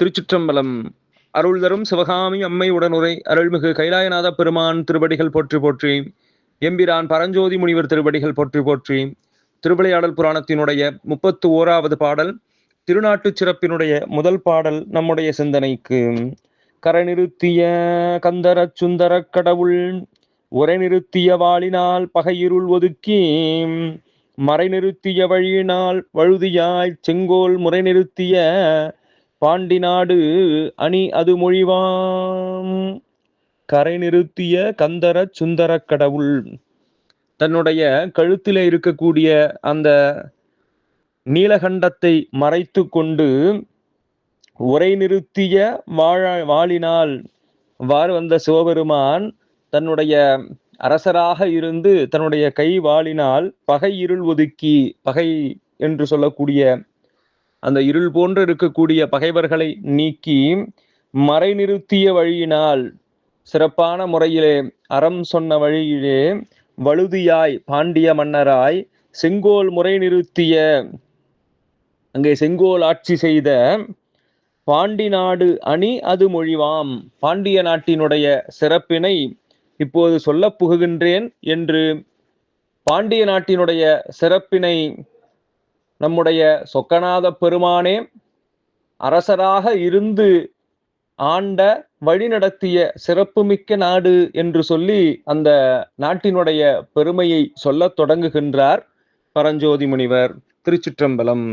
திருச்சிற்றம்பலம். அருள் தரும் சிவகாமி அம்மை உடனுரை அருள்மிகு கைலாயநாத பெருமான் திருவடிகள் போற்றி போற்றி எம்பிரான் பரஞ்சோதி முனிவர் திருவடிகள் போற்றி போற்றி திருவிளையாடல் புராணத்தினுடைய முப்பத்து ஓராவது பாடல் திருநாட்டுச் சிறப்பினுடைய முதல் பாடல் நம்முடைய சிந்தனைக்கு. கரநிறுத்திய கந்தர சுந்தர சுந்தரக் கடவுள் உரை நிறுத்திய வாளினால் பகையிருள் ஒதுக்கி மறை நிறுத்திய வழியினால் வழுதியாய் செங்கோல் முறை நிறுத்திய பாண்டி நாடு அணி அது மொழிவாம். கரை நிறுத்திய கந்தர சுந்தர கடவுள். தன்னுடைய கழுத்தில் இருக்கக்கூடிய அந்த நீலகண்டத்தை மறைத்து கொண்டு உரை நிறுத்திய வாழ வாழினால் வாறு வந்த சிவபெருமான் தன்னுடைய அரசராக இருந்து தன்னுடைய கை வாழினால் பகை இருள் ஒதுக்கி பகை என்று சொல்லக்கூடிய அந்த இருள் போன்று இருக்கக்கூடிய பகைவர்களை நீக்கி மறை நிறுத்திய வழியினால் சிறப்பான முறையிலே அறம் சொன்ன வழியிலே வழுதியாய் பாண்டிய மன்னராய் செங்கோல் முறை நிறுத்திய அங்கே செங்கோல் ஆட்சி செய்த பாண்டி நாடு அணி அது மொழிவாம். பாண்டிய நாட்டினுடைய சிறப்பினை இப்போது சொல்ல புகுகின்றேன் என்று பாண்டிய நாட்டினுடைய சிறப்பினை நம்முடைய சொக்கநாத பெருமானே அரசராக இருந்து ஆண்ட வழிநடத்திய சிறப்புமிக்க நாடு என்று சொல்லி அந்த நாட்டினுடைய பெருமையை சொல்லத் தொடங்குகின்றார் பரஞ்சோதி முனிவர். திருச்சிற்றம்பலம்.